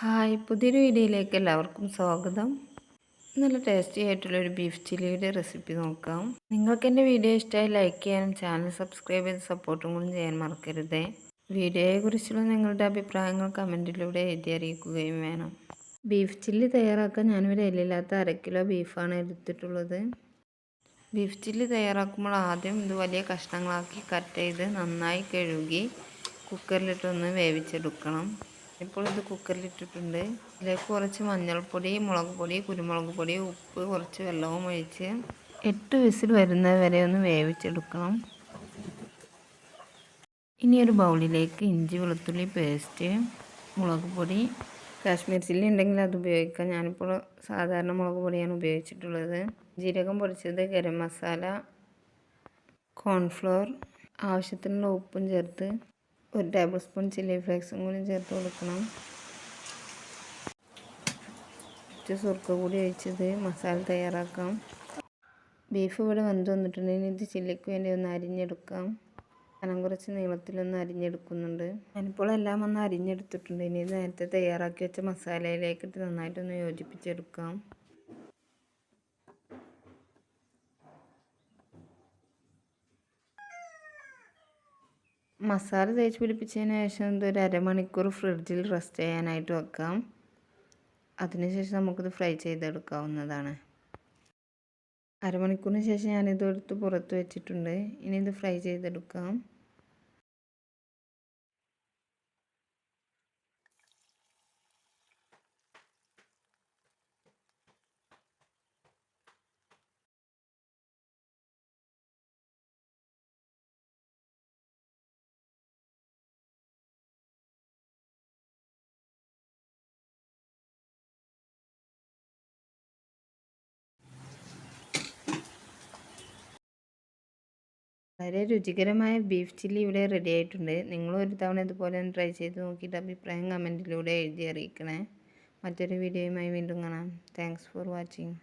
Hi പുതിയൊരു വീഡിയോയിലേക്ക് എല്ലാവർക്കും സ്വാഗതം. നല്ല ടേസ്റ്റി ആയിട്ടുള്ളൊരു ബീഫ് ചില്ലിയുടെ റെസിപ്പി നോക്കാം. നിങ്ങൾക്ക് എന്റെ വീഡിയോ ഇഷ്ടമായി ലൈക്ക് ചെയ്യാനും ചാനൽ സബ്സ്ക്രൈബ് ചെയ്ത് സപ്പോർട്ടും കൂടി ചെയ്യാൻ മറക്കരുതേ. വീഡിയോയെക്കുറിച്ചുള്ള നിങ്ങളുടെ അഭിപ്രായങ്ങൾ കമന്റിലൂടെ എഴുതി അറിയിക്കുകയും വേണം. ബീഫ് ചില്ലി തയ്യാറാക്കാൻ ഞാനൊരു എല്ലില്ലാത്ത അര കിലോ ബീഫാണ് എടുത്തിട്ടുള്ളത്. ബീഫ് ചില്ലി തയ്യാറാക്കുമ്പോൾ ആദ്യം ഇത് വലിയ കഷ്ണങ്ങളാക്കി കട്ട് ചെയ്ത് നന്നായി കഴുകി കുക്കറിലിട്ടൊന്ന് വേവിച്ചെടുക്കണം. ഇപ്പോൾ ഇത് കുക്കറിലിട്ടിട്ടുണ്ട്. ഇതിലേക്ക് കുറച്ച് മഞ്ഞൾപ്പൊടി മുളക് പൊടി കുരുമുളക് പൊടി ഉപ്പ് കുറച്ച് വെള്ളവും ഒഴിച്ച് എട്ട് വിസിൽ വരുന്നത് വരെ ഒന്ന് വേവിച്ചെടുക്കണം. ഇനി ഒരു ബൗളിലേക്ക് ഇഞ്ചി വെളുത്തുള്ളി പേസ്റ്റ് മുളക് പൊടി. കാശ്മീർ ചില്ലി ഉണ്ടെങ്കിൽ അത് ഉപയോഗിക്കാം. ഞാനിപ്പോൾ സാധാരണ മുളക് പൊടിയാണ് ഉപയോഗിച്ചിട്ടുള്ളത്. ജീരകം പൊടിച്ചത് ഗരം മസാല കോൺഫ്ലോർ ആവശ്യത്തിനുള്ള ഉപ്പും ചേർത്ത് ഒരു ടേബിൾ സ്പൂൺ ചില്ലി ഫ്ലേക്സും കൂടി ചേർത്ത് കൊടുക്കണം. കുറച്ച് സുർക്ക കൂടി ഒഴിച്ചത് മസാല തയ്യാറാക്കാം. ബീഫ് ഇവിടെ വെന്ത് വന്നിട്ടുണ്ടെങ്കിൽ ഇത് ചില്ലിക്ക് വേണ്ടി ഒന്ന് അരിഞ്ഞെടുക്കാം. കനം കുറച്ച് നീളത്തിലൊന്ന് അരിഞ്ഞെടുക്കുന്നുണ്ട്. ഞാനിപ്പോൾ എല്ലാം ഒന്ന് അരിഞ്ഞെടുത്തിട്ടുണ്ട്. ഇനി നേരത്തെ തയ്യാറാക്കി വെച്ച മസാലയിലേക്ക് ഇട്ട് നന്നായിട്ടൊന്ന് യോജിപ്പിച്ചെടുക്കാം. മസാല തേച്ച് പിടിപ്പിച്ചതിന് ശേഷം ഇതൊരു അരമണിക്കൂർ ഫ്രിഡ്ജിൽ റെസ്റ്റ് ചെയ്യാനായിട്ട് വെക്കാം. അതിനുശേഷം നമുക്കിത് ഫ്രൈ ചെയ്തെടുക്കാവുന്നതാണ്. അരമണിക്കൂറിന് ശേഷം ഞാനിത് എടുത്ത് പുറത്ത് വെച്ചിട്ടുണ്ട്. ഇനി ഇത് ഫ്രൈ ചെയ്തെടുക്കാം. വളരെ രുചികരമായ ബീഫ് ചില്ലി ഇവിടെ റെഡി ആയിട്ടുണ്ട്. നിങ്ങളും ഒരു തവണ ഇതുപോലെ ഒന്ന് ട്രൈ ചെയ്ത് നോക്കിയിട്ട് അഭിപ്രായം കമന്റിലൂടെ എഴുതി അറിയിക്കണേ. മറ്റൊരു വീഡിയോയുമായി വീണ്ടും കാണാം. Thanks for watching